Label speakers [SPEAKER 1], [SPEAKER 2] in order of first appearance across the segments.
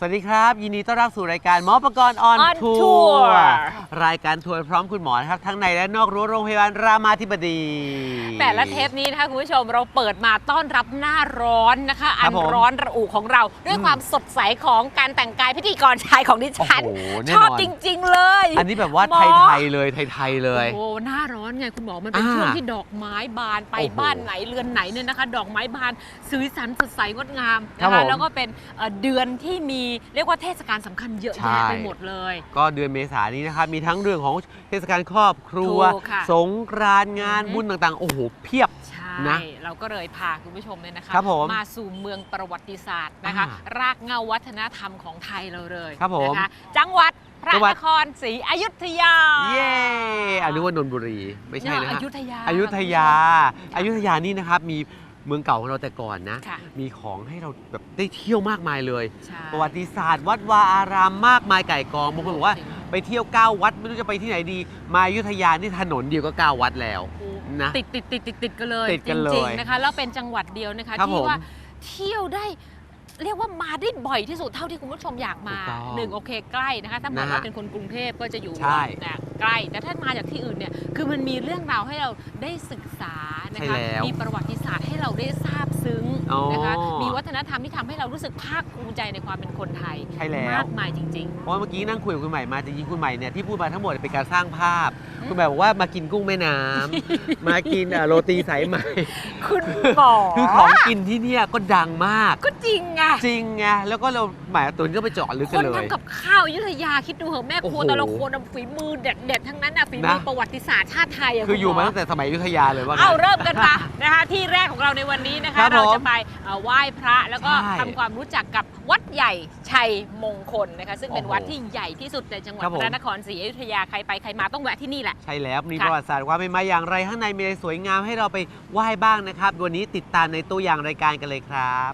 [SPEAKER 1] คุณผู้ชม
[SPEAKER 2] สวัสดีครับ ยินดีต้อนรับสู่รายการหมอประกรณ์ออน
[SPEAKER 1] On
[SPEAKER 2] ทัว
[SPEAKER 1] Tour
[SPEAKER 2] ร์ รายการทัวร์พร้อมคุณหมอนะครับ ทั้งในและนอกรั้วโรงพยาบาลรามาธิบดี
[SPEAKER 1] แต่ละเทปนี้นะคะคุณผู้ชมเราเปิดมาต้อนรับหน้าร้อนนะคะ
[SPEAKER 2] ค
[SPEAKER 1] อั
[SPEAKER 2] รั
[SPEAKER 1] น
[SPEAKER 2] บผม
[SPEAKER 1] ร้อนระอุของเรา ด้วย
[SPEAKER 2] อืม
[SPEAKER 1] ความสดใสของการแต่งกายพิธีกรชายของดิฉัน
[SPEAKER 2] โอ้โหแน่นอน
[SPEAKER 1] ชอบจริง ๆ เลย
[SPEAKER 2] อันนี้แบบว่า
[SPEAKER 1] หมอ
[SPEAKER 2] ไทย ๆ เลยไทย ๆ เลย
[SPEAKER 1] โอ้โหหน้าร้อนไงคุณหมอมันเป็น
[SPEAKER 2] อ่า
[SPEAKER 1] ช่วงที่ดอกไม้บานไป
[SPEAKER 2] โอ้โห
[SPEAKER 1] บ้านไหนเรือนไหนเนี่ยนะคะ ดอกไม้บานสีสันสดใสงดงาม
[SPEAKER 2] ครั
[SPEAKER 1] นะ
[SPEAKER 2] บ
[SPEAKER 1] คะ
[SPEAKER 2] ผม
[SPEAKER 1] แล้วก็เป็นเอ่อเดือนที่มีเรียกว่าเทศกาลสำคัญเยอะ
[SPEAKER 2] ใช่
[SPEAKER 1] แยะไปหมดเลย
[SPEAKER 2] ก็เดือนเมษายนนี้นะครับ มีทั้งเรื่องของเทศกาลครอบครัว
[SPEAKER 1] ถูกค่ะ
[SPEAKER 2] สงกรานต์งาน
[SPEAKER 1] อือฮึ
[SPEAKER 2] บุญต่างๆ โอ้โห เพียบ
[SPEAKER 1] ใช่
[SPEAKER 2] นะ
[SPEAKER 1] เราก็เลยพาคุณผู้ชมเนี่ยนะคะ
[SPEAKER 2] ครับผม
[SPEAKER 1] สู่เมืองประวัติศาสตร์นะคะ
[SPEAKER 2] อ่
[SPEAKER 1] รากเหง้าวัฒนธรรมของไทยเราเลย
[SPEAKER 2] ครับผม
[SPEAKER 1] นะคะจังหวัดพระ
[SPEAKER 2] จังหวัด
[SPEAKER 1] นครศรีอยุธยา
[SPEAKER 2] เย้อันนี้ว่านนทบุรีไม่ใช่นะ
[SPEAKER 1] อ
[SPEAKER 2] ฮะ
[SPEAKER 1] ยุธยา
[SPEAKER 2] อยุธยา
[SPEAKER 1] คุณผู้ชม
[SPEAKER 2] อยุธยานี่นะครับมีเมืองเก่าของเราแต่ก่อนนะ
[SPEAKER 1] ค่ะ
[SPEAKER 2] มีของให้เราแบบได้เที่ยวมากมายเลย
[SPEAKER 1] ใช่
[SPEAKER 2] ประวัติศาสตร์ วัดวาอารามมากมายไก่กองบางคนบอกว่า ไปเที่ยว 9 วัด ไม่รู้จะไปที่ไหนดี มาอยุธยานี่ถนนเดียวก็ 9 วัดแล้วนะ
[SPEAKER 1] ติดติดติดติดติดกันเลย
[SPEAKER 2] ติดกันเลย
[SPEAKER 1] จริงๆนะคะแล้วเป็นจังหวัดเดียวนะคะ
[SPEAKER 2] ครับ
[SPEAKER 1] ที่
[SPEAKER 2] ผม
[SPEAKER 1] ว่าเที่ยวได้เรียกว่ามาได้บ่อยที่สุดเท่าที่คุณผู้ชมอยากมา
[SPEAKER 2] ถูกต้อง
[SPEAKER 1] หนึ่งโอเคใกล้นะคะถ้าบอก
[SPEAKER 2] นะฮะ
[SPEAKER 1] ว่าเป็นคนกรุงเทพก็จะอยู่
[SPEAKER 2] ใช่
[SPEAKER 1] นะใกล้ แต่ถ้ามาจากที่อื่นเนี่ยคือมันมีเรื่องราวให้เราได้ศึกษานะ
[SPEAKER 2] ใช่
[SPEAKER 1] คะ
[SPEAKER 2] แล้ว
[SPEAKER 1] มีประวัติศาสตร์ นะคะมีวัฒนธรรมที่ทำให้เรารู้สึกภาคภูมิใจในความเป็นคนไทย
[SPEAKER 2] ใช่แล้ว
[SPEAKER 1] มากมายจริง
[SPEAKER 2] เพราะว่าเมื่อกี้นั่งคุยกับคุณใหม่มาจริงๆคุณใหม่เนี่ยที่พูดมาทั้งหมดเป็นการสร้างภาพ
[SPEAKER 1] อืม
[SPEAKER 2] คุณใหม่บอกว่ามากินกุ้งแม่น้ำ มากินเอ่อโรตีสายไหม
[SPEAKER 1] ๆคุณหมอ
[SPEAKER 2] คือของกินที่เนี่ยก็ดังมาก
[SPEAKER 1] ก็จริงไง
[SPEAKER 2] จริงไงแล้วก็เราหมายตัวนี้ก็ไปเจาะลึก
[SPEAKER 1] ค
[SPEAKER 2] กัน
[SPEAKER 1] น
[SPEAKER 2] เลย
[SPEAKER 1] ทำกับข้าวอยุธยาคิดดูเหอะแม่ครัว
[SPEAKER 2] โอ้โห
[SPEAKER 1] แต่ละคนน่ะฝีมือเด็ดๆทั้งนั้นน่ะฝีมือ
[SPEAKER 2] นะ
[SPEAKER 1] ประวัติศาสตร์ชาติไทยะ
[SPEAKER 2] คืออยู่
[SPEAKER 1] ณห
[SPEAKER 2] มาตั้งแต่สมัยอยุธยาเลยว่างั้น
[SPEAKER 1] เอาเริ่มกันมา นะคะที่แรกของเราในวันนี้นะคะ
[SPEAKER 2] ครับ
[SPEAKER 1] เรา
[SPEAKER 2] ผม
[SPEAKER 1] จะไปเอ่อไหว้พระแล้วก็
[SPEAKER 2] ใช่
[SPEAKER 1] ทำความรู้จักกับวัดใหญ่ชัยมงคลนะคะ ซึ่งเป็น
[SPEAKER 2] โอ้โห
[SPEAKER 1] วัดที่ใหญ่ที่สุดในจังหวัด
[SPEAKER 2] ครับ
[SPEAKER 1] พ
[SPEAKER 2] ผม
[SPEAKER 1] ระนครศรีอยุธยาใครไปใครมาต้องแวะที่นี่แหละ
[SPEAKER 2] ใช่แล้วมี
[SPEAKER 1] ค่ะ
[SPEAKER 2] ประวัติศาสตร์ว่าเป็นมาอย่างไรข้างในมีอะไรสวยงามให้เราไปไหว้บ้างนะครับวันนี้ติดตามในตัวอย่างรายการกันเลยครับ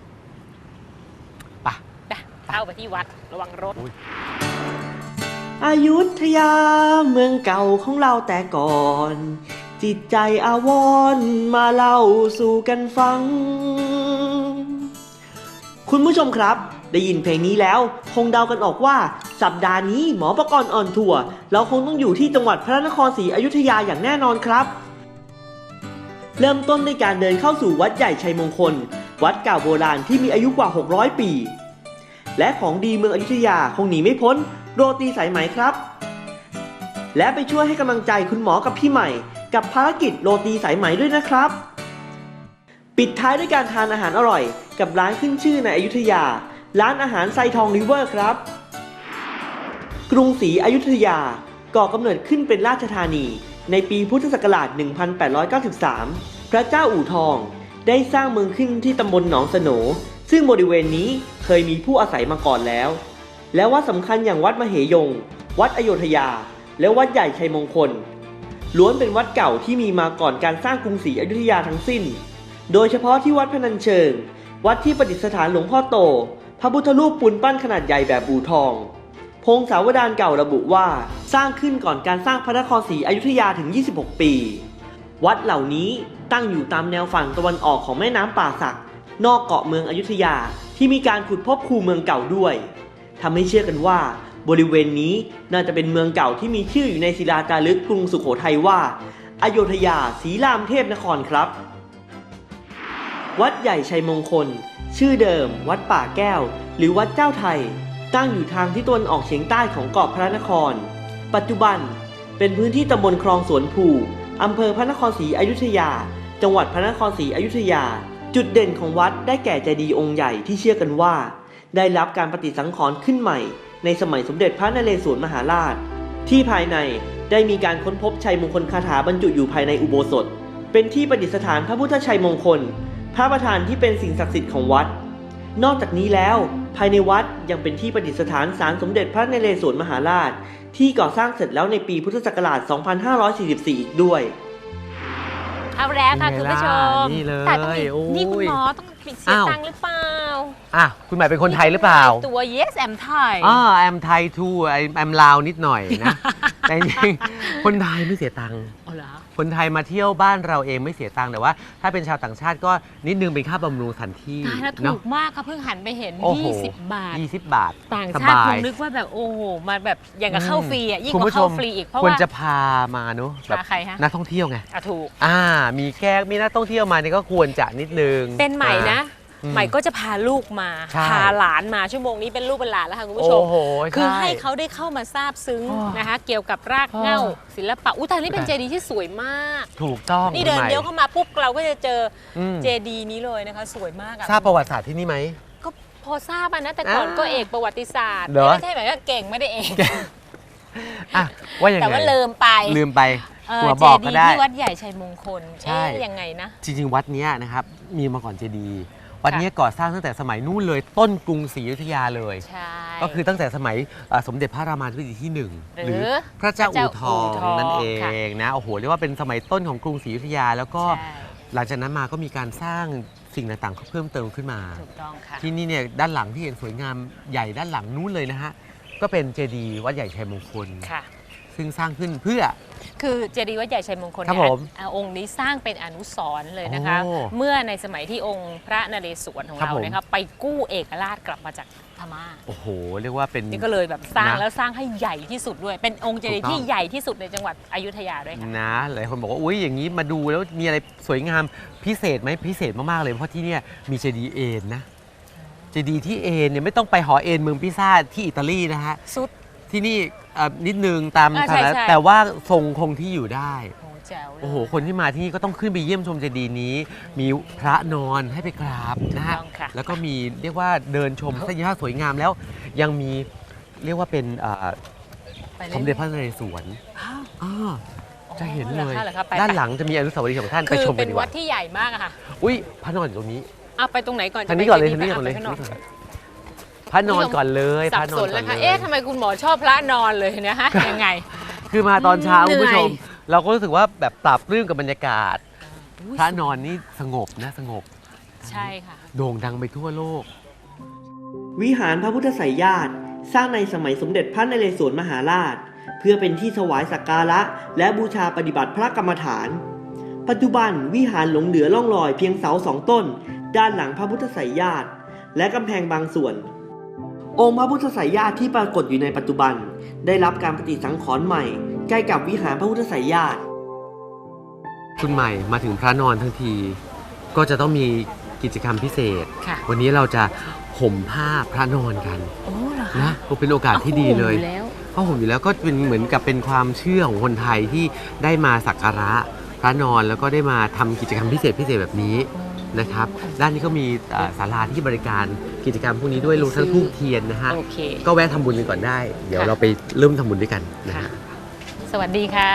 [SPEAKER 2] ไป
[SPEAKER 1] ไปเข้าไปที่วัดระวังรถ
[SPEAKER 3] อายุทยาเมืองเก่าของเราแต่ก่อน จิตใจอาวรณ์มาเล่าสู่กันฟัง คุณผู้ชมครับ ได้ยินเพลงนี้แล้ว คงเดากันออกว่า สัปดาห์นี้หมอประกรณ์ออนทัวร์เราคงต้องอยู่ที่จังหวัดพระนครศรีอยุธยาอย่างแน่นอนครับ เริ่มต้นด้วยการเดินเข้าสู่วัดใหญ่ชัยมงคล วัดเก่าโบราณที่มีอายุกว่า 600 ปี และของดีเมืองอยุธยาคงหนีไม่พ้น โรตีสายไหมครับ และไปช่วยให้กำลังใจคุณหมอกับพี่ใหม่ กับภารกิจโรตีสายไหมด้วยนะครับ ปิดท้ายด้วยการทานอาหารอร่อย กับร้านขึ้นชื่อในอยุธยา ร้านอาหารไซทองริเวอร์ครับ กรุงศรีอยุธยาก่อกำเนิดขึ้นเป็นราชธานี ในปีพุทธศักราช 1893 พระเจ้าอู่ทอง ได้สร้างเมืองขึ้นที่ตำบลหนองสโหนซึ่งบริเวณนี้เคยมีผู้อาศัยมาก่อนแล้ว และวัดสำคัญอย่างวัดมเหยง วัดอโยธยา และวัดใหญ่ชัยมงคล ล้วนเป็นวัดเก่าที่มีมาก่อนการสร้างกรุงศรีอยุธยาทั้งสิ้น โดยเฉพาะที่วัดพนัญเชิง วัดที่ประดิษฐานหลวงพ่อโต พระพุทธรูปปูนปั้นขนาดใหญ่แบบอู่ทอง พงศาวดารเก่าระบุว่าสร้างขึ้นก่อนการสร้างพระนครศรีอยุธยาถึง 26 ปี วัดเหล่านี้ตั้งอยู่ตามแนวฝั่งตะวันออกของแม่น้ำป่าสัก นอกเกาะเมืองอยุธยาที่มีการขุดพบคูเมืองเก่าด้วยทำให้เชื่อกันว่า บริเวณนี้น่าจะเป็นเมืองเก่าที่มีชื่ออยู่ในศิลาจารึกกรุงสุโขทัยว่าอโยธยาศรีรามเทพนครครับ วัดใหญ่ชัยมงคล ชื่อเดิม วัดป่าแก้ว หรือวัดเจ้าไทย ตั้งอยู่ทางที่ตะวันออกเฉียงใต้ของเกาะพระนคร ปัจจุบันเป็นพื้นที่ตำบลคลองสวนผูอำเภอพระนครศรีอยุธยา จังหวัดพระนครศรีอยุธยา จุดเด่นของวัดได้แก่เจดีย์องค์ใหญ่ที่เชื่อกันว่า ได้รับการปฏิสังขรณ์ขึ้นใหม่ ในสมัยสมเด็จพระนเรศวรมหาราช ที่ภายในได้มีการค้นพบชัยมงคลคาถาบรรจุอยู่ภายในอุโบสถ เป็นที่ประดิษฐานพระพุทธชัยมงคล พระประธานที่เป็นสิ่งศักดิ์สิทธิ์ของวัด นอกจากนี้แล้ว ภายในวัดยังเป็นที่ประดิษฐานศาลสมเด็จพระนเรศวรมหาราช ที่ก่อสร้างเสร็จแล้วในปีพุทธศักราช 2544 อีกด้วย
[SPEAKER 1] เอาแล้วค่ะ
[SPEAKER 2] เป็น
[SPEAKER 1] คุณ
[SPEAKER 2] ไง
[SPEAKER 1] ผู้ชม
[SPEAKER 2] ล่ะนี่เลย
[SPEAKER 1] แต่ต้องมี
[SPEAKER 2] โอ้ย
[SPEAKER 1] นี่คุณหมอต้องปิดเสีย
[SPEAKER 2] อ้าว
[SPEAKER 1] ตังค์หรือเปล่า
[SPEAKER 2] อะคุณใหม่เป็นคนไทยหรือเปล่า
[SPEAKER 1] ตัว yes I'm Thai
[SPEAKER 2] อ่าแอมไทยทูแอมลาวนิดหน่อยนะ แต่จริงๆคนไทยไม่เสียตังค์
[SPEAKER 1] อ๋อเหรอ
[SPEAKER 2] คนไทยมาเที่ยวบ้านเราเองไม่เสียตังค์แต่ว่า ถ้าเป็นชาวต่างชาติก็นิดนึงเป็นค่าบำรุงสถานที่
[SPEAKER 1] ตายแล้วถู
[SPEAKER 2] เนาะ
[SPEAKER 1] กมากค่ะเพิ่งหันไปเห็น
[SPEAKER 2] โอ้โห
[SPEAKER 1] 20 บาท
[SPEAKER 2] 20 บาท
[SPEAKER 1] ต่าง
[SPEAKER 2] ส
[SPEAKER 1] ชาติ
[SPEAKER 2] บา
[SPEAKER 1] ค
[SPEAKER 2] ย
[SPEAKER 1] งนึกว่าแบบโอ้โหมาแบบอย่างกับเข้าฟรีอะยิ่ง
[SPEAKER 2] คุณ
[SPEAKER 1] กว่า
[SPEAKER 2] ผู้ช
[SPEAKER 1] เข้ามฟรีอีกเพราะ
[SPEAKER 2] ควร
[SPEAKER 1] ว่า
[SPEAKER 2] จะพามาเนอะแบบ
[SPEAKER 1] พาใครฮะ
[SPEAKER 2] นักท่องเที่ยวไง
[SPEAKER 1] อะถูก
[SPEAKER 2] อ่า มีแขกมีนักท่องเที่ยวมาเนี่ยก็ควรจะนิดนึง
[SPEAKER 1] เป็นใหม่นะ
[SPEAKER 2] อืม
[SPEAKER 1] ใหม่ก็จะพาลูกมา
[SPEAKER 2] ใช่
[SPEAKER 1] พาหลานมาชั่วโมงนี้เป็นลูกเป็นหลานแล้วค่ะคุณผู้ชม
[SPEAKER 2] โอ้โห
[SPEAKER 1] คือ
[SPEAKER 2] ช่
[SPEAKER 1] ให้เขาได้เข้ามาทราบซึ้ง
[SPEAKER 2] โอ้
[SPEAKER 1] นะคะ เกี่ยวกับรากเหง้า
[SPEAKER 2] โอ้
[SPEAKER 1] ศิลปะอุ้ยแต่นี่เป็น
[SPEAKER 2] ค่ะ
[SPEAKER 1] เจดีย์ที่สวยมาก
[SPEAKER 2] ถูกต้อง
[SPEAKER 1] นี่เดิน
[SPEAKER 2] คุณใหม่
[SPEAKER 1] เลี้ยวเข้ามาปุ๊บเราก็จะเจออ
[SPEAKER 2] ม
[SPEAKER 1] เจดีย์นี้เลยนะคะ สวยมากอะ
[SPEAKER 2] ทราบประวัติศาสตร์ที่นี่ไหม
[SPEAKER 1] ก็พอทราบอะนะแต่ก่อน
[SPEAKER 2] อ่า
[SPEAKER 1] ก็เอกประวัติศาสตร์
[SPEAKER 2] เหรอ
[SPEAKER 1] ไม่ใช่แบบว่าเก่งไม่ได้เอง
[SPEAKER 2] อะว่าอย่าง
[SPEAKER 1] แต่
[SPEAKER 2] ไง
[SPEAKER 1] ว่าลืมไป
[SPEAKER 2] ลืมไป
[SPEAKER 1] เออ
[SPEAKER 2] หัว
[SPEAKER 1] เจ
[SPEAKER 2] บอก
[SPEAKER 1] ดี
[SPEAKER 2] ก็
[SPEAKER 1] ย์
[SPEAKER 2] ได้
[SPEAKER 1] ที่วัดใหญ่ชัยมงคล
[SPEAKER 2] ใช่
[SPEAKER 1] เอ๊ะยังไงนะ
[SPEAKER 2] จริงๆ วัดเนี้ยนะครับ มีมาก่อนเจดีย์ วัดเนี้ยก่อสร้างตั้งแต่สมัยนู่นเลยต้นกรุงศรีอยุธยาเลย
[SPEAKER 1] ใช่
[SPEAKER 2] ก็คือตั้งแต่สมัยเอ่อสมเด็จพระรามาธิบดีที่หนึ่ง
[SPEAKER 1] หรือ
[SPEAKER 2] พระเจ้า
[SPEAKER 1] พระเจ้า
[SPEAKER 2] อู่ทอง
[SPEAKER 1] อู่ทอง
[SPEAKER 2] นั่นเอ
[SPEAKER 1] ค่ะ
[SPEAKER 2] งนะโอ้โหเรียกว่าเป็นสมัยต้นของกรุงศรีอยุธยา แล้วก็
[SPEAKER 1] ใช่
[SPEAKER 2] หลังจากนั้นมาก็มีการสร้างสิ่งต่างๆเพิ่มเติมขึ้นมา
[SPEAKER 1] ถูกต้องค่ะ
[SPEAKER 2] ที่นี่เนี่ยด้านหลังที่เห็นสวยงามใหญ่ด้านหลังนู้นเลยนะฮะก็เป็นเจดีย์วัดใหญ่ชัยมงคล
[SPEAKER 1] ค่ะ
[SPEAKER 2] ซึ่งสร้างขึ้นเพื่อ
[SPEAKER 1] คือเจดีย์วัดใหญ่ชัยมงคล
[SPEAKER 2] ครับ
[SPEAKER 1] เนี่ย
[SPEAKER 2] ผม
[SPEAKER 1] อะองค์นี้สร้างเป็นอนุสรณ์เลยนะคะ
[SPEAKER 2] โอ้
[SPEAKER 1] เมื่อในสมัยที่องค์พระนเรศวรของ
[SPEAKER 2] ครับ
[SPEAKER 1] เรา
[SPEAKER 2] ผม
[SPEAKER 1] นะครับไปกู้เอกราชกลับมาจากพม่า
[SPEAKER 2] โอ้โห เรียกว่าเป็น
[SPEAKER 1] นี่ก็เลยแบบสร้าง
[SPEAKER 2] นะ
[SPEAKER 1] แล้วสร้างให้ใหญ่ที่สุดด้วย เป็นองค์เจดีย์
[SPEAKER 2] ถูกต้อง
[SPEAKER 1] ที่ใหญ่ที่สุดในจังหวัดอยุธยาด้วยค่ะ
[SPEAKER 2] นะหลายคนบอกว่าอุ้ยอย่างนี้มาดูแล้วมีอะไรสวยงามพิเศษไหมพิเศษมาก ๆ เลย เพราะที่เนี่ยมีเจดีย์เอ็นนะเจดีย์ที่เอ็นเนี่ยไม่ต้องไปหอเอ็นเมืองพิซ่าที่อิตาลีนะฮะ
[SPEAKER 1] สุด
[SPEAKER 2] ที่นี่เอ่อนิดนึงตาม
[SPEAKER 1] อ่าใช่
[SPEAKER 2] ฐานะ
[SPEAKER 1] ใช่
[SPEAKER 2] แต่ว่าทรงคงที่อยู่ได้
[SPEAKER 1] โอ้แจ๋วเลย
[SPEAKER 2] โอ้โห คนที่มาที่นี่ก็ต้องขึ้นไปเยี่ยมชมเจดีย์นี้ มีพระนอนให้ไปกราบนะฮะ
[SPEAKER 1] ถูกต้องค่ะ
[SPEAKER 2] แล้วก็มีเรียกว่าเดินชมทัศนียภาพสวยงามแล้ว ยังมีเรียกว่าเป็นเอ่อ
[SPEAKER 1] ไปลย
[SPEAKER 2] สมเด็จพระนเรศวร
[SPEAKER 1] อ้าว
[SPEAKER 2] อ่าจะเห็นเลย
[SPEAKER 1] หรอคะหรอคะไป
[SPEAKER 2] ด้านหลังจะมีอนุสาวรีย์ของท่านไป
[SPEAKER 1] คือ
[SPEAKER 2] ชมกั
[SPEAKER 1] เป็นน
[SPEAKER 2] ดีก
[SPEAKER 1] วั
[SPEAKER 2] ว่า
[SPEAKER 1] ดที่ใหญ่มากอะค่ะ
[SPEAKER 2] อุ้ยพระนอนอยู่ตรงนี้
[SPEAKER 1] เอาไปตรงไหนก่อน
[SPEAKER 2] ทางนี้ก่อนเลย
[SPEAKER 1] จะ
[SPEAKER 2] ทาง
[SPEAKER 1] ไป
[SPEAKER 2] นี้ก่อนเลย
[SPEAKER 1] ไป
[SPEAKER 2] ทาง
[SPEAKER 1] ข้าง
[SPEAKER 2] นี้
[SPEAKER 1] นอก
[SPEAKER 2] ก่อน พระนอนก่อนเลยพ
[SPEAKER 1] สั
[SPEAKER 2] ระ
[SPEAKER 1] บ
[SPEAKER 2] นอ
[SPEAKER 1] ส
[SPEAKER 2] น
[SPEAKER 1] น
[SPEAKER 2] ก่
[SPEAKER 1] แล้
[SPEAKER 2] อ
[SPEAKER 1] วนค่ะ
[SPEAKER 2] เลย
[SPEAKER 1] เอ๊ะทำไมคุณหมอชอบพระนอนเลยนะฮะ ยังไง
[SPEAKER 2] คือมาตอนเช้า
[SPEAKER 1] เหนื่
[SPEAKER 2] คุ
[SPEAKER 1] อย
[SPEAKER 2] ณผู้ชม เราก็รู้สึกว่าแบบปรับปลื้มกับบรรยากาศ พระนอนนี่สงบนะสงบ
[SPEAKER 1] ใช่ค่ะ
[SPEAKER 2] โด่งดังไปทั่วโลก
[SPEAKER 3] วิหารพระพุทธไสยญาติ สร้างในสมัยสมเด็จพระนเรศวรมหาราช เพื่อเป็นที่ถวายสักการะ และบูชาปฏิบัติพระกรรมฐาน ปัจจุบันวิหารหลงเหลือร่องรอยเพียงเสาสองต้น ด้านหลังพระพุทธไสยญาติ และกำแพงบางส่วน องค์พระพุทธไสยญาติที่ปรากฏอยู่ในปัจจุบัน ได้รับการปฏิสังขรณ์ใหม่ ใกล้กับวิหารพระพุทธไสยญาติ
[SPEAKER 2] คุณใหม่มาถึงพระนอนทั้งที ก็จะต้องมีกิจกรรมพิเศษ
[SPEAKER 1] ค่ะ
[SPEAKER 2] วันนี้เราจะห่มผ้าพระนอนกัน
[SPEAKER 1] โอ้เหรอคะ
[SPEAKER 2] นะก็เป็นโอกาสที่ดีเลย
[SPEAKER 1] อาคู่อแล้ว
[SPEAKER 2] ผ้าห่มอยู่แล้วก็เป็นเหมือนกับเป็นความเชื่อของคนไทยที่ได้มาสักการะพระนอนแล้วก็ได้มาทำกิจกรรมพิเศษพิเศษแบบนี้นะครับ ด้านนี้ก็มีเอ่อศาลาที่บริการ กิจกรรมพวกนี้ด้วยรวมทั้งทูบเทียนนะฮะ
[SPEAKER 1] โอเค
[SPEAKER 2] ก็แวะทำบุญกันก่อนได้ เดี๋ยว
[SPEAKER 1] ค่ะ
[SPEAKER 2] เราไปเริ่มทำบุญด้วยกันนะ
[SPEAKER 1] ค่ะ
[SPEAKER 2] ฮะ
[SPEAKER 1] สวัสดีค่ะ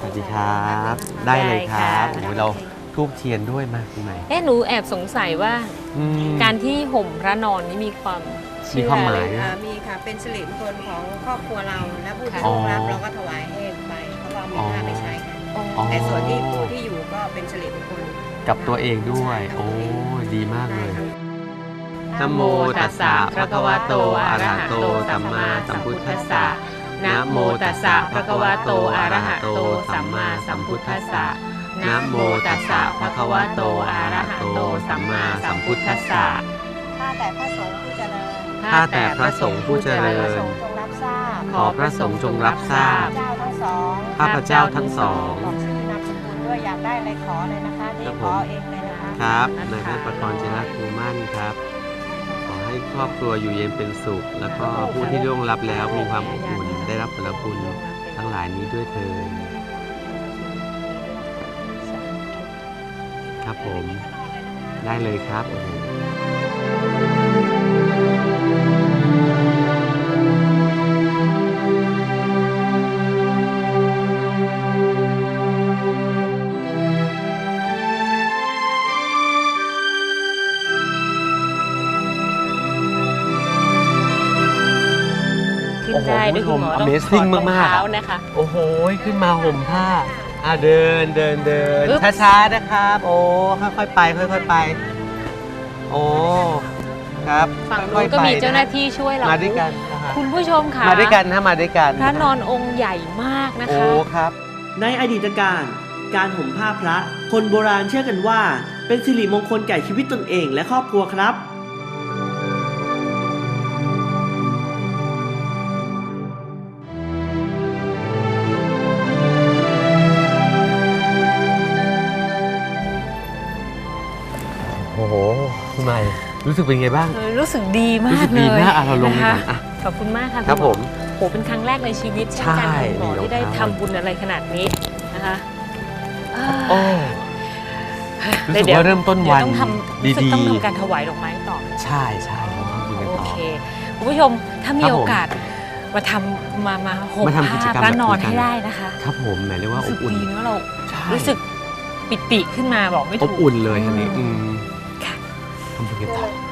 [SPEAKER 2] สวัสดีครับ ได้เลยครับ
[SPEAKER 1] ได้ค่ะ
[SPEAKER 2] โอ้โหเราทูบเทียนด้วยมาคุณใหม่
[SPEAKER 1] เอ๊ะหนูแอบสงสัยว่า
[SPEAKER 2] อืม
[SPEAKER 1] การที่ห่มพระนอนนี่มีความเชื่อ
[SPEAKER 2] มีความหมาย
[SPEAKER 1] อะไร
[SPEAKER 2] นะ
[SPEAKER 4] อ่ามีค่ะ เป็นสิริมงคลของครอบครัวเรา และผู้ที่
[SPEAKER 1] อ๋อ
[SPEAKER 4] ร่วงรับเราก็ถวายให้ไปเพราะว่ามีผ้าไปใช้กัน
[SPEAKER 1] อ๋อ
[SPEAKER 2] อ๋อ
[SPEAKER 4] แต่ส่วนที่ผู้ที่อยู่ก็เป็นสิริมงคล
[SPEAKER 2] กับตัวเองด้วย
[SPEAKER 4] ใช่
[SPEAKER 2] โอ้ดีมากเลย
[SPEAKER 4] ได้
[SPEAKER 2] นะโมตัสสะภะคะวะโตอะระหะโตสัมมาสัมพุทธัสสะ
[SPEAKER 1] นะโมตัสสะภะคะวะโตอะระหะโตสัมมาสัมพุทธัสสะ
[SPEAKER 2] นะโมตัสสะภะคะวะโตอะระหะโตสัมมาสัมพุทธัสสะ
[SPEAKER 4] ข้าแต่พระสงฆ์ผู้เจริญ
[SPEAKER 2] ข้าแต่พระสงฆ์ผู้เจริญ
[SPEAKER 4] พระสงฆ์จงรับทราบ
[SPEAKER 2] ขอพระสงฆ์จงรับทราบ
[SPEAKER 4] เจ้าทั้งสอง
[SPEAKER 2] ข้าพเจ้าทั้งสอง
[SPEAKER 4] บอกชื่อนามสกุลด้วยอยากได้อะไรขอเลยนะคะนี่ขอเองเลยนะคะ
[SPEAKER 2] ครับนายแพทย์ประกรณ์เจิรคูมั่นครับ ให้ครอบครัวอยู่เย็นเป็นสุข แล้วก็ผู้ที่ร่วงรับแล้วมีความอบอุ่นได้รับผลบุญทั้งหลายนี้ด้วยเถิดครับผมได้เลยครับ
[SPEAKER 1] มอ
[SPEAKER 2] โอ้
[SPEAKER 1] ต้อง
[SPEAKER 2] โห Amazing
[SPEAKER 1] ถอดรอง
[SPEAKER 2] มากๆ
[SPEAKER 1] เท้า
[SPEAKER 2] อะ
[SPEAKER 1] นะคะ
[SPEAKER 2] โอ้โห ขึ้นมาห่มผ้า อะเดินเดินเดิน
[SPEAKER 1] อึ๊บ
[SPEAKER 2] ช้าๆนะครับ โอ้ค่อยๆไปค่อยๆไป โอ้ครับ
[SPEAKER 1] ฝั่ง
[SPEAKER 2] ค่
[SPEAKER 1] นู้
[SPEAKER 2] อย
[SPEAKER 1] น
[SPEAKER 2] ๆ
[SPEAKER 1] ก็
[SPEAKER 2] ไป
[SPEAKER 1] มีเจ้าหน้าที่ช่วยเรา
[SPEAKER 2] มาด้วยกันนะฮะ
[SPEAKER 1] คุณผู้ชมค่ะ
[SPEAKER 2] มาด้วยกันนะมาด้วยกัน
[SPEAKER 1] พระนอนองค์ใหญ่มากนะ
[SPEAKER 2] โอ้
[SPEAKER 1] คะ
[SPEAKER 2] ครับ
[SPEAKER 3] ในอดีตการ การห่มผ้าพระ คนโบราณเชื่อกันว่า เป็นสิริมงคลแก่ชีวิตตนเองและครอบครัวครับ
[SPEAKER 2] รู้สึกเป็นไงบ้าง
[SPEAKER 1] เออรู้สึกดีมา
[SPEAKER 2] รู้
[SPEAKER 1] ก
[SPEAKER 2] สึก
[SPEAKER 1] เล
[SPEAKER 2] ดี
[SPEAKER 1] ย
[SPEAKER 2] มากอะเราลง
[SPEAKER 1] นะ
[SPEAKER 2] กัน
[SPEAKER 1] คะ
[SPEAKER 2] ก่อนอะ
[SPEAKER 1] ขอบคุณมากค่ะ
[SPEAKER 2] ครับ
[SPEAKER 1] ณหอ
[SPEAKER 2] ผม
[SPEAKER 1] โหเป็นครั้งแรกในชีวิตเช่น
[SPEAKER 2] ใช่
[SPEAKER 1] กันคุณหมอ
[SPEAKER 2] นี่
[SPEAKER 1] ที่ได้
[SPEAKER 2] รองเท้า
[SPEAKER 1] ทำบุญอะไรขนาดนี้นะคะ
[SPEAKER 2] โอ้รู้สึกว่าเริ่มต้นวัน
[SPEAKER 1] เดี๋ยต้องทำรู้สึก
[SPEAKER 2] ดีๆ
[SPEAKER 1] ต้องทำการถวายดอกไม้ต่อ
[SPEAKER 2] ใช่ใช่ต้องทำบุญกัน
[SPEAKER 1] โอ
[SPEAKER 2] ต่อ
[SPEAKER 1] เคคุณผู้ชมถ้ามี
[SPEAKER 2] ครับผม
[SPEAKER 1] โอกาสมาทำมามาห่ม
[SPEAKER 2] มาทำกิจ
[SPEAKER 1] ผ้าก
[SPEAKER 2] รรม
[SPEAKER 1] พระนอน
[SPEAKER 2] แบบนี้กัน
[SPEAKER 1] ให้ได้นะคะ
[SPEAKER 2] ครับผมหมายเรียกว่าอบ
[SPEAKER 1] รู้สึก
[SPEAKER 2] อุ่น
[SPEAKER 1] ดีเนอะเรา
[SPEAKER 2] ใช่
[SPEAKER 1] รู้สึกปิติขึ้นมาบอกไม่
[SPEAKER 2] อ
[SPEAKER 1] ถู
[SPEAKER 2] บ
[SPEAKER 1] ก
[SPEAKER 2] อุ่นเลยคันนี้
[SPEAKER 1] อื
[SPEAKER 2] อื
[SPEAKER 1] ม
[SPEAKER 2] ม
[SPEAKER 1] ค่ะ
[SPEAKER 2] ท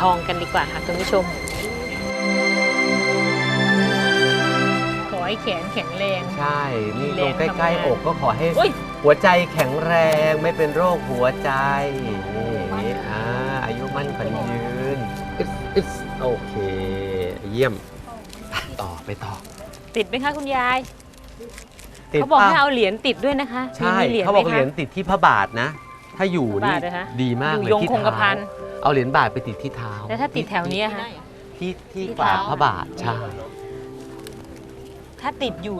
[SPEAKER 1] ทองกันดีกว่าค่ะคุณผู้ชม ขอให้แขนแข็งแรง
[SPEAKER 2] ใช่ นี่
[SPEAKER 1] มีแร
[SPEAKER 2] ล
[SPEAKER 1] ง
[SPEAKER 2] งใกล้
[SPEAKER 1] ทำงาน
[SPEAKER 2] ๆอกก็ขอให้
[SPEAKER 1] อุ้ย
[SPEAKER 2] หัวใจแข็งแรงไม่เป็นโรคหัวใจ นี่อย่างนี้อ่าอายุมั่นขวัญยืนอิสอิสโอเค เยี่ยมไปต่อไปต่อ
[SPEAKER 1] ติดไหมคะคุณยาย
[SPEAKER 2] ติด
[SPEAKER 1] เขาบอก
[SPEAKER 2] ปะ
[SPEAKER 1] ให้เอาเหรียญติดด้วยนะคะ
[SPEAKER 2] ใช่
[SPEAKER 1] มีเหรียญ
[SPEAKER 2] เขา
[SPEAKER 1] ไหม
[SPEAKER 2] บอก
[SPEAKER 1] คะ
[SPEAKER 2] เหรียญติดที่พระบาทนะ ถ้าอยู่
[SPEAKER 1] พระ
[SPEAKER 2] นี่
[SPEAKER 1] บาทเหรอคะ
[SPEAKER 2] ดีมาก
[SPEAKER 1] อยู่
[SPEAKER 2] เลย
[SPEAKER 1] ยง
[SPEAKER 2] ที่
[SPEAKER 1] คงกระพัน
[SPEAKER 2] เท้า เอาเหรียญบาทไปติดที่เท้า
[SPEAKER 1] แล้วถ้าติดแถวเนี้ยคะ
[SPEAKER 2] ที่ที่
[SPEAKER 1] ที่
[SPEAKER 2] ฝ่า
[SPEAKER 1] เท้า
[SPEAKER 2] พระบาทใช่
[SPEAKER 1] ถ้าติดอยู่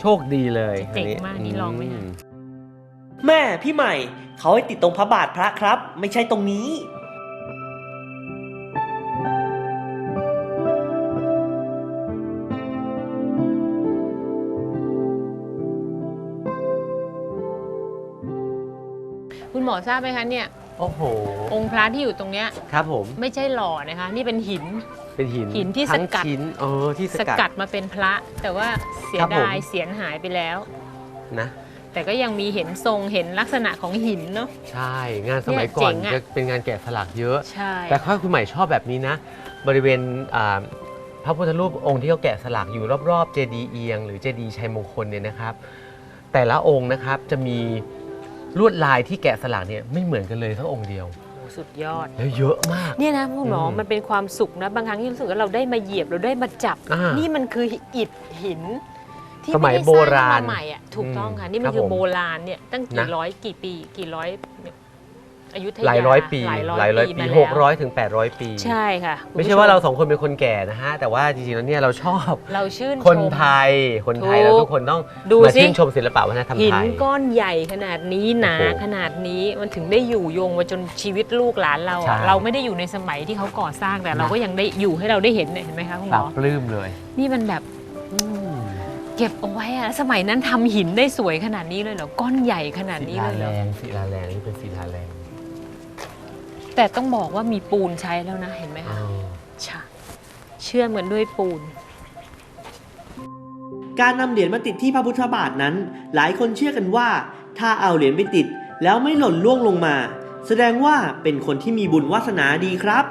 [SPEAKER 2] โชคดีเลย
[SPEAKER 1] เจ๋งมากนี่ลองไหมคะ
[SPEAKER 2] ม
[SPEAKER 3] แม่พี่ใหม่ เขาให้ติดตรงพระบาทพระครับ ไม่ใช่ตรงนี้
[SPEAKER 1] คุณหมอทราบไหมคะเนี่ย
[SPEAKER 2] โอ้โห
[SPEAKER 1] องค์พระที่อยู่ตรงเนี้ย
[SPEAKER 2] ครับผม
[SPEAKER 1] ไม่ใช่หล่อนะคะ นี่เป็นหิน
[SPEAKER 2] เป็นหิน
[SPEAKER 1] หินที่
[SPEAKER 2] ทั้ง
[SPEAKER 1] สกัด
[SPEAKER 2] ชิ้นเออที่ส
[SPEAKER 1] ส
[SPEAKER 2] กัด
[SPEAKER 1] กัดมาเป็นพระ แต่ว่าเสีย
[SPEAKER 2] ครับผม
[SPEAKER 1] ดายเสียนหายไปแล้ว
[SPEAKER 2] นะ
[SPEAKER 1] แต่ก็ยังมีเห็นทรงเห็นลักษณะของหินเนาะ
[SPEAKER 2] ใช่ งานสมัย
[SPEAKER 1] เนี่ย
[SPEAKER 2] ก่อน
[SPEAKER 1] เจ๋งอะ
[SPEAKER 2] จะเป็นงานแกะสลักเยอะ
[SPEAKER 1] ใช่
[SPEAKER 2] แต่ถ้าคุณใหม่ชอบแบบนี้นะ บริเวณอ่าพระพุทธรูปองค์ที่เขาแกะสลักอยู่รอบๆ เจดีย์เอียง หรือเจดีย์ชัยมงคลเนี่ยนะครับ แต่ละองค์นะครับจะมี ลวดลายที่แกะสลักเนี่ยไม่เหมือนกันเลยทั้งองค์เดียว
[SPEAKER 1] สุดยอด
[SPEAKER 2] แล้วเยอะมาก
[SPEAKER 1] เนี่ยนะคุณหมอ
[SPEAKER 2] อืม
[SPEAKER 1] มันเป็นความสุขนะ บางครั้งที่รู้สึกว่าเราได้มาเหยียบเราได้มาจับ
[SPEAKER 2] อ่านี่
[SPEAKER 1] นี่มันคืออิฐหิน ที่
[SPEAKER 2] สมัย
[SPEAKER 1] ไได้
[SPEAKER 2] โบราณ
[SPEAKER 1] สงขึ้นมาใหม่อะถูกต้องค่ะ นี่
[SPEAKER 2] ค
[SPEAKER 1] มั
[SPEAKER 2] รั
[SPEAKER 1] น
[SPEAKER 2] บ
[SPEAKER 1] คือ
[SPEAKER 2] ผม
[SPEAKER 1] โบราณเนี่ยตั้งกี่
[SPEAKER 2] นะ
[SPEAKER 1] ร้อยกี่ปีกี่ร้อยเนี่ย อยุธยา
[SPEAKER 2] หลายร้อยปี
[SPEAKER 1] หลายร้อย
[SPEAKER 2] หลายร้อย
[SPEAKER 1] ปี
[SPEAKER 2] ปี
[SPEAKER 1] มา
[SPEAKER 2] ห
[SPEAKER 1] แล้ว
[SPEAKER 2] กร้อยถึงแปดร้อยปี
[SPEAKER 1] ใช่ค่ะคุณ
[SPEAKER 2] ไม่
[SPEAKER 1] ผู้
[SPEAKER 2] ใช่
[SPEAKER 1] ช
[SPEAKER 2] ว่าเราสองคนเป็นคนแก่นะฮะ แต่ว่าจริงๆแล้วเนี่ยเราชอบ
[SPEAKER 1] เราชื่นชม
[SPEAKER 2] คนไทยคนไทย
[SPEAKER 1] ถูก
[SPEAKER 2] แล้วทุกคนต้อง
[SPEAKER 1] ดู
[SPEAKER 2] มา
[SPEAKER 1] สิ
[SPEAKER 2] ชื่นชมศิลปะวัฒนธรรม
[SPEAKER 1] หิน
[SPEAKER 2] ไทย
[SPEAKER 1] ก้อนใหญ่ขนาดนี้หนา
[SPEAKER 2] โอ้โห
[SPEAKER 1] ขนาดนี้มันถึงได้อยู่ยงมาจนชีวิตลูกหลานเรา
[SPEAKER 2] ใช่
[SPEAKER 1] อะเราไม่ได้อยู่ในสมัยที่เขาก่อสร้างแต่เรา
[SPEAKER 2] นะ
[SPEAKER 1] ก็ยังได้อยู่ให้เราได้เห็นเนี่ยเห็นไหมคะคุณห
[SPEAKER 2] ป
[SPEAKER 1] ม
[SPEAKER 2] รับ
[SPEAKER 1] อ
[SPEAKER 2] ปลื้มเลย
[SPEAKER 1] นี่มันแบบ
[SPEAKER 2] อืม
[SPEAKER 1] เก็บเอาไว้อะแล้วสมัยนั้นทำหินได้สวยขนาดนี้เลยเหรอ ก้อนใหญ่ขนาด
[SPEAKER 2] ศิ
[SPEAKER 1] นี้
[SPEAKER 2] ลา
[SPEAKER 1] เลยเห
[SPEAKER 2] แร
[SPEAKER 1] รอ
[SPEAKER 2] งศิลาแรงนี่เป็นศิลาแรง
[SPEAKER 1] แต่ต้องบอกว่ามีปูนใช้แล้วนะเห็นไหม
[SPEAKER 2] อ้า
[SPEAKER 1] คะ
[SPEAKER 2] ว
[SPEAKER 1] ใช่เชื่อมเหมือนด้วยปูน
[SPEAKER 3] การนำเหรียญมาติดที่พระพุทธบาทนั้น หลายคนเชื่อกันว่า ถ้าเอาเหรียญไปติดแล้วไม่หล่นล่วงลงมา แสดงว่าเป็นคนที่มีบุญวาสนาดีครับ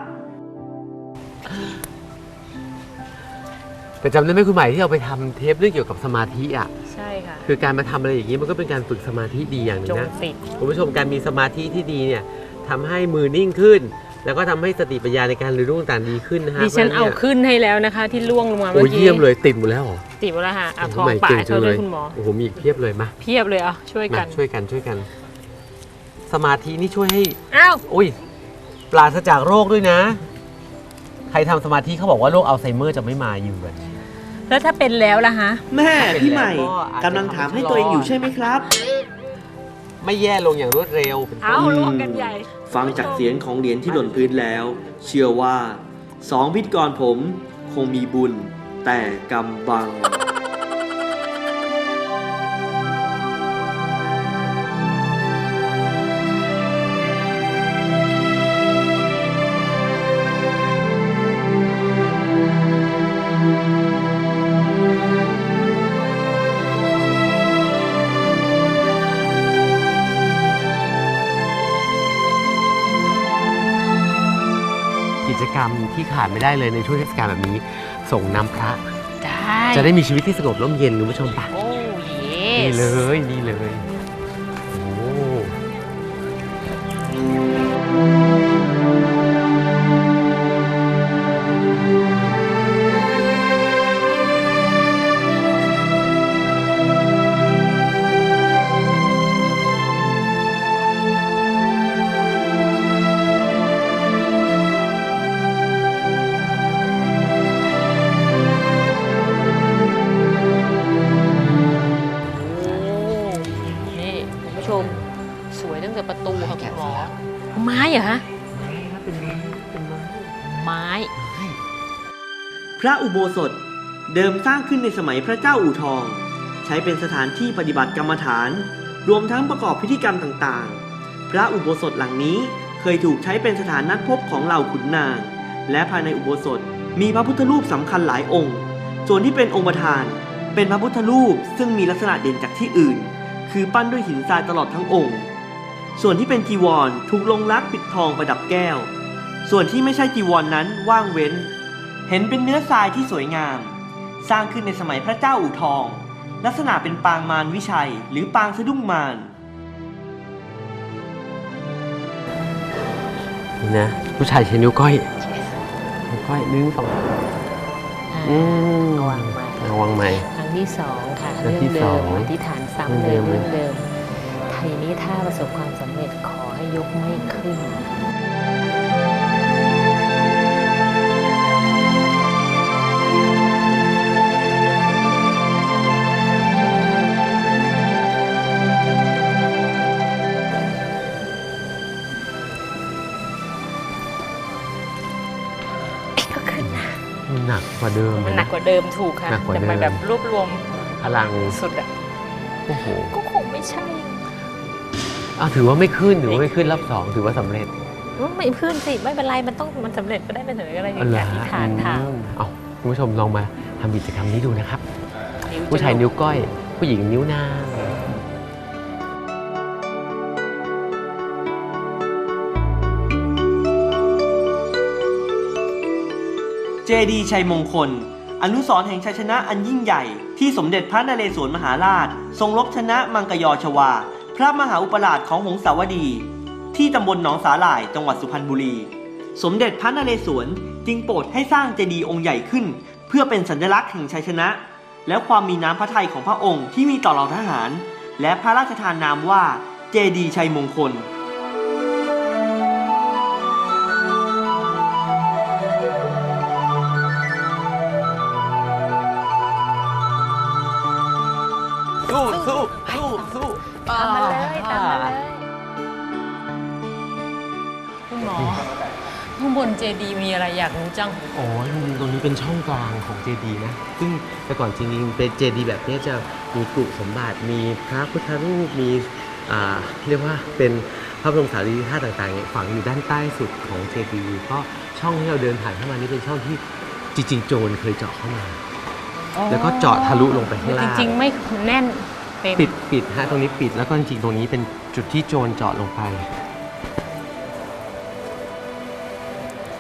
[SPEAKER 2] แต่จำได้ไหมคุณใหม่ที่เราไปทำเทปเรื่องเกี่ยวกับสมาธิอะ
[SPEAKER 1] ใช่ค่ะ
[SPEAKER 2] คือการมาทำอะไรอย่างนี้มันก็เป็นการฝึกสมาธิดีอย่างหนึ
[SPEAKER 1] จ
[SPEAKER 2] ง
[SPEAKER 1] ง
[SPEAKER 2] นะ
[SPEAKER 1] ติด
[SPEAKER 2] คุณผู้ชมการมีสมาธิที่ดีเนี่ย ทำให้มือนิ่งขึ้น แล้วก็ทำให้สติปัญญาในการเรียนรู้ต่างๆดีขึ้นนะฮะ
[SPEAKER 1] ดิฉัน
[SPEAKER 2] พ
[SPEAKER 1] เอา
[SPEAKER 2] ระฉะ
[SPEAKER 1] ขึ้นให้แล้วนะคะ ที่ล่วงลงมา
[SPEAKER 2] โอ้
[SPEAKER 1] เมื่อกี้
[SPEAKER 2] เยี่ยมเลยติดหมดแล้วเหรอ
[SPEAKER 1] ติดหมดแล้วค่ะเอาท
[SPEAKER 2] คุ
[SPEAKER 1] อ
[SPEAKER 2] ณ
[SPEAKER 1] ง
[SPEAKER 2] ใหม่
[SPEAKER 1] ป่า
[SPEAKER 2] เก่ง
[SPEAKER 1] ให้
[SPEAKER 2] จั
[SPEAKER 1] เขา
[SPEAKER 2] งเล
[SPEAKER 1] ด้วย
[SPEAKER 2] ย
[SPEAKER 1] คุณหมอ
[SPEAKER 2] โอ้โหมีอีกเพียบเลยมา
[SPEAKER 1] เพียบเลยอะช่วย
[SPEAKER 2] มา
[SPEAKER 1] กัน
[SPEAKER 2] ช่วยกันช่วยกัน สมาธินี่ช่วยให้
[SPEAKER 1] อ้าว
[SPEAKER 2] อุ้ยปราศจากโรคด้วยนะ ใครทำสมาธิเขาบอกว่าโรคอัลไซเมอร์จะไม่มาอยู่กัน
[SPEAKER 1] แล้วถ้าเป็นแล้วล่ะฮะ
[SPEAKER 3] แม่
[SPEAKER 2] เป็น
[SPEAKER 3] พี่ใหม่
[SPEAKER 2] แล้วก็อาจจะ
[SPEAKER 3] กำลังถามให้ตัวเองอยู่ใช่ไหมครับ
[SPEAKER 2] ไม่แย่ลงอย่างรวดเร็วเป็นต้น
[SPEAKER 1] เอาล่วงกันใหญ่
[SPEAKER 3] ฟังจากเสียงของเหรียญที่หล่นพื้นแล้ว เชื่อว่าสองพิธีกรผมคงมีบุญแต่กำบัง
[SPEAKER 2] ที่ขาดไม่ได้เลยในช่วงเทศกาลแบบนี้ ส่งน้ำพระ
[SPEAKER 1] ได้
[SPEAKER 2] จะได้มีชีวิตที่สงบร่มเย็นคุณผู้ชมปะ
[SPEAKER 1] โอ้เย
[SPEAKER 2] นี่เลยนี่เลย
[SPEAKER 3] พระอุโบสถเดิมสร้างขึ้นในสมัยพระเจ้าอู่ทอง ใช้เป็นสถานที่ปฏิบัติกรรมฐาน รวมทั้งประกอบพิธีกรรมต่างๆ พระอุโบสถหลังนี้เคยถูกใช้เป็นสถานนัดพบของเหล่าขุนนาง และภายในอุโบสถมีพระพุทธรูปสำคัญหลายองค์ ส่วนที่เป็นองค์ประธาน เป็นพระพุทธรูปซึ่งมีลักษณะเด่นจากที่อื่น คือปั้นด้วยหินทรายตลอดทั้งองค์ ส่วนที่เป็นจีวรถูกลงรักปิดทองประดับแก้ว ส่วนที่ไม่ใช่จีวรนนั้นว่างเว้น เห็นเป็นเนื้อทรายที่สวยงาม สร้างขึ้นในสมัยพระเจ้าอู่ทอง ลักษณะเป็นปางมารวิชัย หรือปางสะดุ้งมาร
[SPEAKER 2] นี่นะ ผู้ชายใช้นิ้วก้อยนิ้วก้อยนิ้วสองอืม
[SPEAKER 1] ระวังไม้
[SPEAKER 2] ระวังไหม
[SPEAKER 1] ครั้งที่สองค่ะ
[SPEAKER 2] ครั้ง
[SPEAKER 1] เรื่อง
[SPEAKER 2] ที่
[SPEAKER 1] เดิ
[SPEAKER 2] สอ
[SPEAKER 1] ม
[SPEAKER 2] ง
[SPEAKER 1] อธิษฐาน
[SPEAKER 2] เรื่
[SPEAKER 1] ซ้ำ
[SPEAKER 2] อง
[SPEAKER 1] เล
[SPEAKER 2] เดิ
[SPEAKER 1] ย
[SPEAKER 2] ม
[SPEAKER 1] เรื่องเดิมทีนี้ถ้าประสบความสำเร็จขอให้ยกไม่ขึ้น
[SPEAKER 2] หนักกว่าเดิม
[SPEAKER 1] มันหนักกว่าเดิมถูกค่ะ
[SPEAKER 2] หนักกว่า
[SPEAKER 1] แต่มัน
[SPEAKER 2] เดิม
[SPEAKER 1] แบบรวบรวม
[SPEAKER 2] พลัง
[SPEAKER 1] สุดอะ
[SPEAKER 2] โอ้โห
[SPEAKER 1] ก็คงไม่ใช่
[SPEAKER 2] อ้าวถือว่าไม่ขึ้นถือว่าไม่ขึ้นรอบสองถือว่าสำเร็จ
[SPEAKER 1] ไม่พื้นสิไม่เป็นไรมันต้องมันสำเร็จก็ได้เป็นสำเร็จก็ได้อย่าง
[SPEAKER 2] เหร
[SPEAKER 1] อธิษฐานทาง
[SPEAKER 2] อืมเอาคุณผู้ชมลองมาทำกิจกรรมนี้ดูนะครับ
[SPEAKER 1] นิ้วจะ
[SPEAKER 2] ผู้ชายนิ้วก้อย ผู้หญิงนิ้วนาง
[SPEAKER 3] เจดีชัยมงคล อนุสรแห่งชัยชนะอันยิ่งใหญ่ ที่สมเด็จพระนเรศวรมหาราช ทรงลบชนะมังกยอชวา พระมหาอุปราชของหงสาวดี ที่ตำบลหนองสาหร่ายจังหวัดสุพรรณบุรี สมเด็จพระนเรศวรจึงโปรดให้สร้างเจดีย์องค์ใหญ่ขึ้น เพื่อเป็นสัญลักษณ์แห่งชัยชนะ และความมีน้ำพระทัยของพระองค์ที่มีต่อเหล่าทหาร และพระราชทานนามว่าเจดีชัยมงคล
[SPEAKER 2] สู้สู้สู้สู้
[SPEAKER 1] ตามมาเลยตามมาเลยคุณหมอข้างบนเจดีมีอะไรอยากรู้จัง
[SPEAKER 2] โอ้ยจริงๆตรงนี้เป็นช่องกลางของเจดีย์นะ ซึ่งแต่ก่อนจริงๆเป็นเจดีย์แบบนี้จะมีกรุสมบัติ มีพระพุทธรูป มีอ่าเรียกว่าเป็นพระบรมสารีริกธาตุต่างๆฝังอยู่ด้านใต้สุดของเจดีย์เพราะช่องที่เราเดินผ่านเข้ามานี่เป็นช่องที่จริงๆ โจรเคยเจาะเข้ามา แล้วก็เจาะทะลุลงไปข้าง
[SPEAKER 1] จ
[SPEAKER 2] ล่าง
[SPEAKER 1] ริงๆ ไม่แน่น เต็ม
[SPEAKER 2] ปิดปิดฮะตรงนี้ปิดแล้วก็จริงๆตรงนี้เป็นจุดที่โจรเจาะลงไป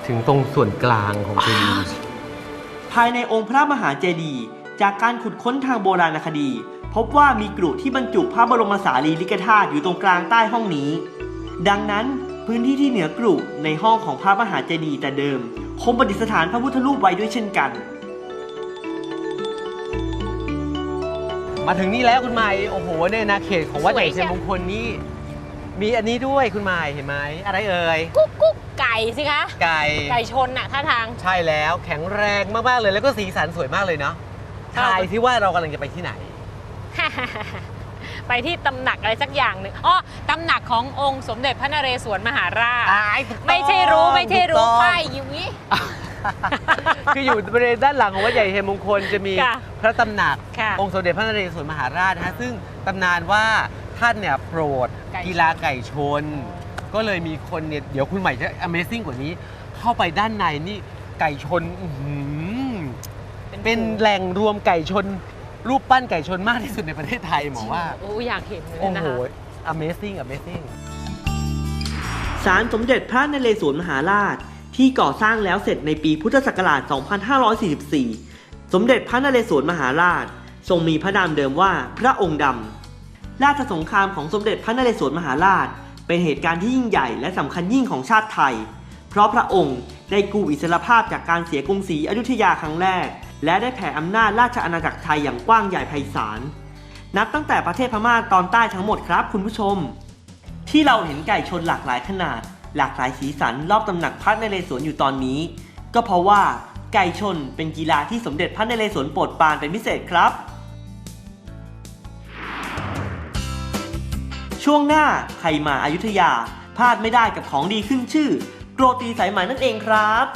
[SPEAKER 2] ถึงตรงส่วนกลางของเจดีย์
[SPEAKER 3] ภายในองค์พระมหาเจดีย์จากการขุดค้นทางโบราณคดี พบว่ามีกรุที่บรรจุพระบรมสารีริกธาตุอยู่ตรงกลางใต้ห้องนี้ ดังนั้นพื้นที่ที่เหนือกรุในห้องของพระมหาเจดีย์แต่เดิม คงประดิษฐานพระพุทธรูปไว้ด้วยเช่นกัน
[SPEAKER 2] มาถึงนี่แล้วคุณหมายโอ้โหในนาเขตของวัด
[SPEAKER 1] ส
[SPEAKER 2] ให
[SPEAKER 1] วย
[SPEAKER 2] ญ่เชียง
[SPEAKER 1] จัง
[SPEAKER 2] มงคลนี่มีอันนี้ด้วยคุณหมายเห็นไหมอะไรเอ่ย
[SPEAKER 1] กุ๊กกุ๊กไก่สิคะ
[SPEAKER 2] ไก่
[SPEAKER 1] ไก่ชนน่ะท่าทาง
[SPEAKER 2] ใช่แล้วแข็งแรงมากๆเลยแล้วก็สีสันสวยมากเลยเนาะ
[SPEAKER 1] ครับ
[SPEAKER 2] ทายที่ว่าเรากำลังจะไปที่ไหน
[SPEAKER 1] ไปที่ตำหนักอะไรสักอย่างหนึ่งอ๋อตำหนักขององค์สมเด็จพระนเรศวรมหาราช ไม่ใช่รู้ไม่ใช่รู้ป้ายอยู่นี้
[SPEAKER 2] คืออยู่บริเวณด้านหลังของวัดใหญ่เฮมงคลจะมี
[SPEAKER 1] ค่ะ
[SPEAKER 2] พระตำหนัก
[SPEAKER 1] ค่ะ
[SPEAKER 2] องค์สมเด็จพระนเรศวรมหาราชนะฮะซึ่งตำนานว่าท่านเนี่ยโปรด
[SPEAKER 1] ไก่ชน
[SPEAKER 2] กีฬาไก่ชน ก็เลยมีคนเนี่ยเดี๋ยวคุณใหม่จะ Amazing กว่านี้ เข้าไปด้านในนี่ไก่ชนอื้อหือเป็นแหล่งรวมไก่ชน รูปปั้นไก่ชนมากที่สุดในประเทศไทยหมอว่า
[SPEAKER 1] โอ้อยากเห็นเลย
[SPEAKER 2] โอ้
[SPEAKER 1] นะ
[SPEAKER 2] โห
[SPEAKER 1] คะ
[SPEAKER 2] Amazing Amazing
[SPEAKER 3] ศาลสมเด็จพระนเรศวรมหาราช ที่ก่อสร้างแล้วเสร็จในปีพุทธศักราช 2544 สมเด็จพระนเรศวรมหาราช ทรงมีพระนามเดิมว่าพระองค์ดำ ราชสงครามของสมเด็จพระนเรศวรมหาราช เป็นเหตุการณ์ที่ยิ่งใหญ่และสำคัญยิ่งของชาติไทย เพราะพระองค์ได้กู้อิสรภาพจากการเสียกรุงศรีอยุธยาครั้งแรก และได้แผ่อำนาจราชอาณาจักรไทยอย่างกว้างใหญ่ไพศาล นับตั้งแต่ประเทศพม่าตอนใต้ทั้งหมดครับคุณผู้ชม ที่เราเห็นไก่ชนหลากหลายขนาด หลากหลายสีสันรอบตำหนักพระนเรศวรอยู่ตอนนี้ ก็เพราะว่าไก่ชนเป็นกีฬาที่สมเด็จพระนเรศวรโปรดปรานเป็นพิเศษครับ ช่วงหน้าใครมาอายุทยาพลาดไม่ได้กับของดีขึ้นชื่อโรตีสายไหมนั่นเองครับ